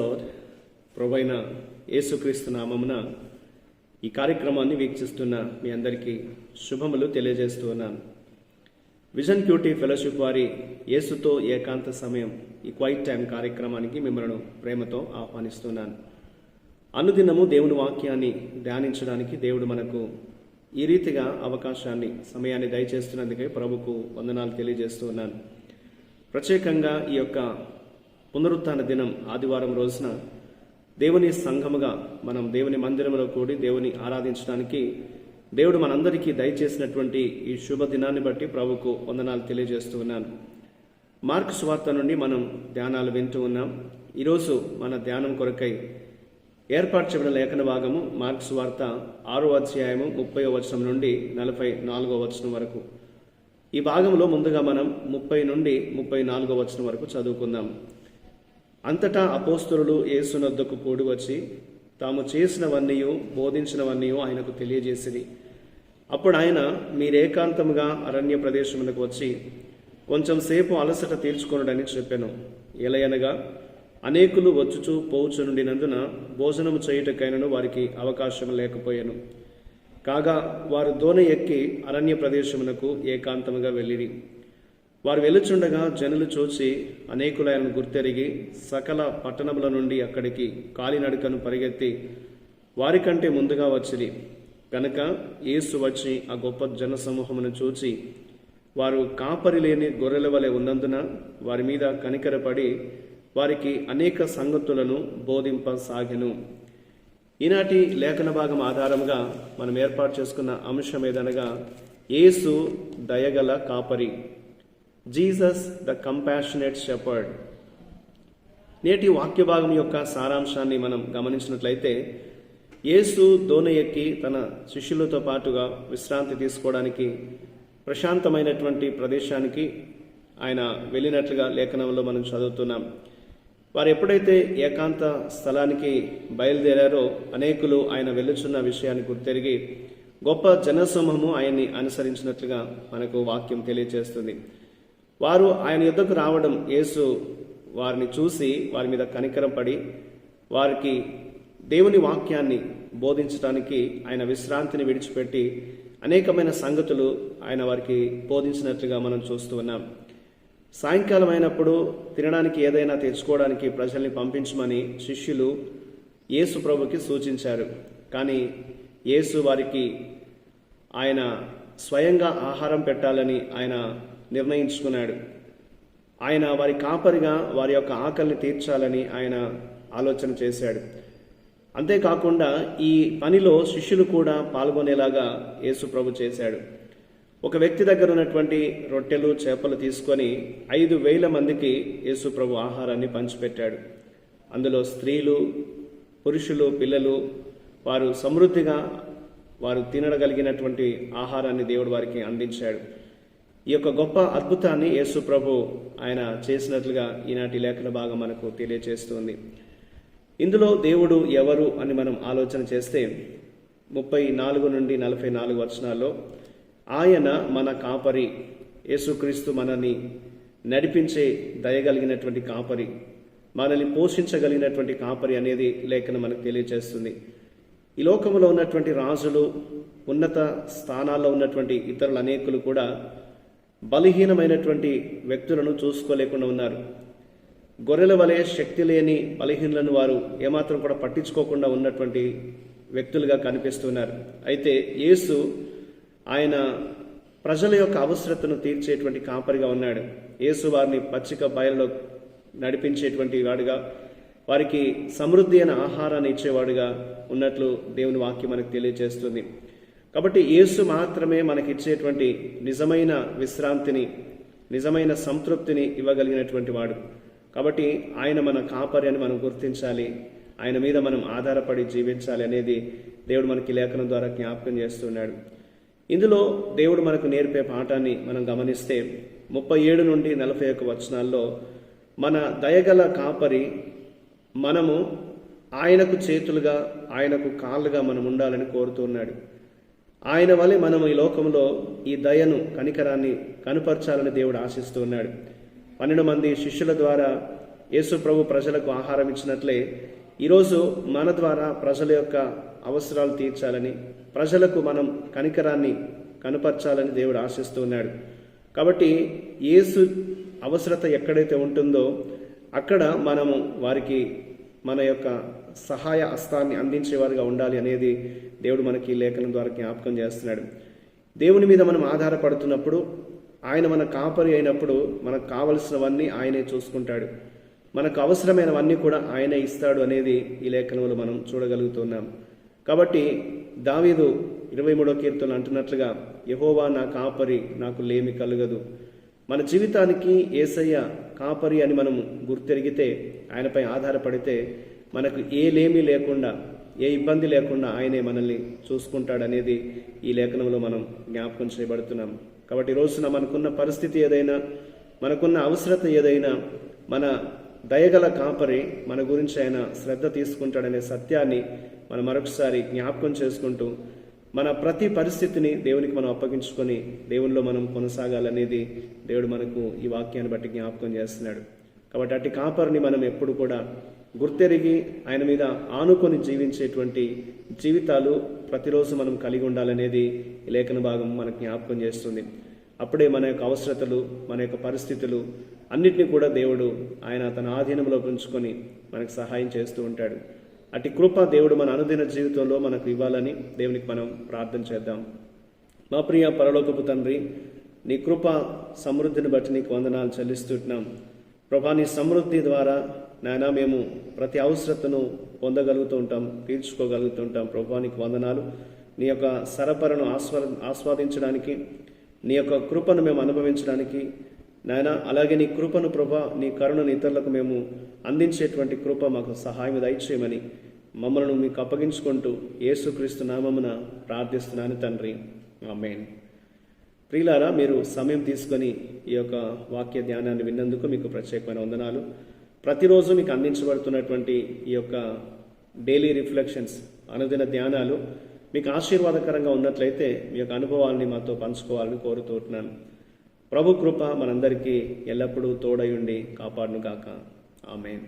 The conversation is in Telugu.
లార్డ్ ప్రభైన యేసుక్రీస్తు నామమున ఈ కార్యక్రమాన్ని వీక్షిస్తున్న మీ అందరికీ శుభములు తెలియజేస్తూ ఉన్నాను. విజన్ క్యూటీ ఫెలోషిప్ వారి యేసుతో ఏకాంత సమయం ఈ క్వైట్ టైం కార్యక్రమానికి మిమ్మల్ని ప్రేమతో ఆహ్వానిస్తున్నాను. అనుదినము దేవుని వాక్యాన్ని ధ్యానించడానికి దేవుడు మనకు ఈ రీతిగా అవకాశాన్ని సమయాన్ని దయచేస్తున్నందుకే ప్రభుకు వందనాలు తెలియజేస్తూ ఉన్నాను. ప్రత్యేకంగా ఈ యొక్క పునరుత్థాన దినం ఆదివారం రోజున దేవుని సంఘముగా మనం దేవుని మందిరంలో కూడి దేవుని ఆరాధించడానికి దేవుడు మనందరికీ దయచేసినటువంటి ఈ శుభ దినాన్ని బట్టి ప్రభుకు వందనాలు తెలియజేస్తూ ఉన్నాను. మార్క్ స్వార్త నుండి మనం ధ్యానాలు వింటూ ఉన్నాం. ఈరోజు మన ధ్యానం కొరకై ఏర్పాటు చేయబడిన లేఖన భాగము మార్క్స్ వార్త ఆరో అధ్యాయము ముప్పై వచనం నుండి నలభై నాలుగో వచనం వరకు. ఈ భాగంలో ముందుగా మనం ముప్పై నుండి ముప్పై నాలుగో వచనం వరకు చదువుకుందాం. అంతటా అపోస్తులు ఏసునద్దకు కూడి వచ్చి తాము చేసినవన్నీ బోధించినవన్నీ ఆయనకు తెలియజేసిరి. అప్పుడు ఆయన మీరేకాంతముగా అరణ్య ప్రదేశములకు వచ్చి కొంచెం సేపు అలసట తీర్చుకొనడని చెప్పాను. ఎలయనగా అనేకులు వచ్చుచూ పోవచ్చు నుండినందున భోజనము చేయుటకైనను వారికి అవకాశం లేకపోయాను. కాగా వారు దోణి ఎక్కి అరణ్య ప్రదేశమునకు ఏకాంతముగా వెళ్ళిరి. వారు వెలుచుండగా జనులు చూచి అనేకులైన గుర్తెరిగి సకల పట్టణముల నుండి అక్కడికి కాలినడకను పరిగెత్తి వారికంటే ముందుగా వచ్చిరి. కనుక యేసు వచ్చి ఆ గొప్ప జన సమూహమును చూచి వారు కాపరి లేని గొర్రెల వలె ఉన్నందున వారి మీద కనికరపడి వారికి అనేక సంగతులను బోధింపసాగెను. ఈనాటి లేఖన భాగం ఆధారంగా మనం ఏర్పాటు చేసుకున్న అంశం ఏదనగా యేసు దయగల కాపరి. జీసస్ ద కంపాషనేట్ షెపర్డ్ నేటి వాక్య భాగం యొక్క సారాంశాన్ని మనం గమనించినట్లయితే యేసు దోన ఎక్కి తన శిష్యులతో పాటుగా విశ్రాంతి తీసుకోవడానికి ప్రశాంతమైనటువంటి ప్రదేశానికి ఆయన వెళ్ళినట్లుగా లేఖనంలో మనం చదువుతున్నాం. వారు ఎప్పుడైతే ఏకాంత స్థలానికి బయలుదేరారో అనేకులు ఆయన వెళ్ళుచున్న విషయాన్ని గుర్తెరిగి గొప్ప జనసమూహము ఆయన్ని అనుసరించినట్లుగా మనకు వాక్యం తెలియజేస్తుంది. వారు ఆయన యుద్ధకు రావడం యేసు వారిని చూసి వారి మీద కనికరం పడి వారికి దేవుని వాక్యాన్ని బోధించడానికి ఆయన విశ్రాంతిని విడిచిపెట్టి అనేకమైన సంగతులు ఆయన వారికి బోధించినట్లుగా మనం చూస్తూ ఉన్నాం. సాయంకాలం అయినప్పుడు తినడానికి ఏదైనా తెచ్చుకోవడానికి ప్రజల్ని పంపించమని శిష్యులు యేసు ప్రభుకి సూచించారు. కానీ యేసు వారికి ఆయన స్వయంగా ఆహారం పెట్టాలని ఆయన నిర్ణయించుకున్నాడు. ఆయన వారి కాపరిగా వారి యొక్క ఆకలిని తీర్చాలని ఆయన ఆలోచన చేశాడు. అంతేకాకుండా ఈ పనిలో శిష్యులు కూడా పాల్గొనేలాగా యేసు ప్రభు చేశాడు. ఒక వ్యక్తి దగ్గర ఉన్నటువంటి రొట్టెలు చేపలు తీసుకొని ఐదు వేల మందికి యేసు ప్రభు ఆహారాన్ని పంచిపెట్టాడు. అందులో స్త్రీలు పురుషులు పిల్లలు వారు సమృద్ధిగా వారు తినగలిగినటువంటి ఆహారాన్ని దేవుడు వారికి అందించాడు. ఈ యొక్క గొప్ప అద్భుతాన్ని యేసు ప్రభు ఆయన చేసినట్లుగా ఈనాటి లేఖన భాగం మనకు తెలియజేస్తుంది ఇందులో దేవుడు ఎవరు అని మనం ఆలోచన చేస్తే ముప్పై నాలుగు నుండి నలభై నాలుగు వచనాల్లో ఆయన మన కాపరి యేసుక్రీస్తు మనల్ని నడిపించే దయగలిగినటువంటి కాపరి మనల్ని పోషించగలిగినటువంటి కాపరి అనేది లేఖన మనకు తెలియజేస్తుంది ఈ లోకంలో ఉన్నటువంటి రాజులు ఉన్నత స్థానాల్లో ఉన్నటువంటి ఇతరులు అనేకులు కూడా బలహీనమైనటువంటి వ్యక్తులను చూసుకోలేకుండా ఉన్నారు. గొర్రెల వలె శక్తి లేని బలహీనులను వారు ఏమాత్రం కూడా పట్టించుకోకుండా ఉన్నటువంటి వ్యక్తులుగా కనిపిస్తున్నారు. అయితే యేసు ఆయన ప్రజల యొక్క అవసరతను తీర్చేటువంటి కాపరిగా ఉన్నాడు. యేసు వారిని పచ్చిక బయల్లో నడిపించేటువంటి వాడుగా వారికి సమృద్ధి అయిన ఆహారాన్ని ఇచ్చేవాడుగా ఉన్నట్లు దేవుని వాక్యం మనకు తెలియజేస్తుంది. కాబట్టి యేసు మాత్రమే మనకి ఇచ్చేటువంటి నిజమైన విశ్రాంతిని నిజమైన సంతృప్తిని ఇవ్వగలిగినటువంటి వాడు. కాబట్టి ఆయన మన కాపరి అని మనం గుర్తించాలి. ఆయన మీద మనం ఆధారపడి జీవించాలి అనేది దేవుడు మనకి లేఖనం ద్వారా జ్ఞాపకం చేస్తున్నాడు. ఇందులో దేవుడు మనకు నేర్పే పాఠాన్ని మనం గమనిస్తే ముప్పై ఏడు నుండి నలభై ఒక్క వచనాల్లో మన దయగల కాపరి మనము ఆయనకు చేతులుగా ఆయనకు కాళ్ళుగా మనం ఉండాలని కోరుతున్నాడు ఆయన వలె మనం ఈ లోకంలో ఈ దయను కనికరాన్ని కనుపరచాలని దేవుడు ఆశిస్తూ ఉన్నాడు. పన్నెండు మంది శిష్యుల ద్వారా యేసు ప్రభు ప్రజలకు ఆహారం ఇచ్చినట్లే ఈరోజు మన ద్వారా ప్రజల యొక్క అవసరాలు తీర్చాలని ప్రజలకు మనం కనికరాన్ని కనపరచాలని దేవుడు ఆశిస్తూ ఉన్నాడు. కాబట్టి యేసు అవసరత ఎక్కడైతే ఉంటుందో అక్కడ మనము వారికి మన యొక్క సహాయ హస్తాన్ని అందించేవారుగా ఉండాలి అనేది దేవుడు మనకి ఈ లేఖనం ద్వారా జ్ఞాపకం చేస్తున్నాడు. దేవుని మీద మనం ఆధారపడుతున్నప్పుడు ఆయన మన కాపరి అయినప్పుడు మనకు కావలసినవన్నీ ఆయనే చూసుకుంటాడు. మనకు అవసరమైనవన్నీ కూడా ఆయనే ఇస్తాడు అనేది ఈ లేఖనంలో మనం చూడగలుగుతున్నాం. కాబట్టి దావీదు ఇరవై మూడో కీర్తనలు అంటున్నట్లుగా యహోవా నా కాపరి నాకు లేమి కలుగదు. మన జీవితానికి ఏసయ్య కాపరి అని మనం గుర్తెరిగితే ఆయనపై ఆధారపడితే మనకు ఏలేమీ లేకుండా ఏ ఇబ్బంది లేకుండా ఆయనే మనల్ని చూసుకుంటాడనేది ఈ లేఖనంలో మనం జ్ఞాపకం చేయబడుతున్నాం. కాబట్టి రోజున మనకున్న పరిస్థితి ఏదైనా మనకున్న అవసరత ఏదైనా మన దయగల కాపరి మన గురించి ఆయన శ్రద్ధ తీసుకుంటాడనే సత్యాన్ని మనం మరొకసారి జ్ఞాపకం చేసుకుంటూ మన ప్రతి పరిస్థితిని దేవునికి మనం అప్పగించుకొని దేవునిలో మనం కొనసాగాలనేది దేవుడు మనకు ఈ వాక్యాన్ని బట్టి జ్ఞాపకం చేస్తున్నాడు. కాబట్టి అట్టి కాపరిని మనం ఎప్పుడు కూడా గుర్తెరిగి ఆయన మీద ఆనుకొని జీవించేటువంటి జీవితాలు ప్రతిరోజు మనం కలిగి ఉండాలనేది లేఖన భాగం మనకు జ్ఞాపకం చేస్తుంది. అప్పుడే మన యొక్క అవసరతలు మన యొక్క పరిస్థితులు అన్నిటినీ కూడా దేవుడు ఆయన తన ఆధీనంలో ఉంచుకొని మనకు సహాయం చేస్తూ ఉంటాడు. అటు కృప దేవుడు మన అనుదిన జీవితంలో మనకు ఇవ్వాలని దేవునికి మనం ప్రార్థన చేద్దాం. మా ప్రియ పరలోకపు తండ్రి నీ కృప సమృద్ధిని బట్టి నీకు వందనాలు చెల్లిస్తుంటున్నాం ప్రభా నీ సమృద్ధి ద్వారా నాయన మేము ప్రతి అవసరతను పొందగలుగుతూ ఉంటాం తీర్చుకోగలుగుతూ ఉంటాం ప్రభా నీకు వందనాలు. నీ యొక్క సరఫరను ఆస్వా ఆస్వాదించడానికి నీ యొక్క కృపను మేము అనుభవించడానికి నాయన అలాగే నీ కృపను ప్రభా నీ కరుణను ఇతరులకు మేము అందించేటువంటి కృప మాకు సహాయం దయచేయమని మమ్మల్ని మీకు అప్పగించుకుంటూ యేసుక్రీస్తు నామమున ప్రార్థిస్తున్నాను తండ్రి. ఆమెన్. ప్రియులారా మీరు సమయం తీసుకొని ఈ యొక్క వాక్య ధ్యానాన్ని విన్నందుకు మీకు ప్రత్యేకమైన వందనాలు. ప్రతిరోజు మీకు అందించబడుతున్నటువంటి ఈ యొక్క డైలీ రిఫ్లెక్షన్స్ అనుదిన ధ్యానాలు మీకు ఆశీర్వాదకరంగా ఉన్నట్లయితే మీ యొక్క అనుభవాల్ని మాతో పంచుకోవాలని కోరుతున్నాను ప్రభు కృప మనందరికీ ఎల్లప్పుడూ తోడయుండి కాపాడును గాక ఆమెన్.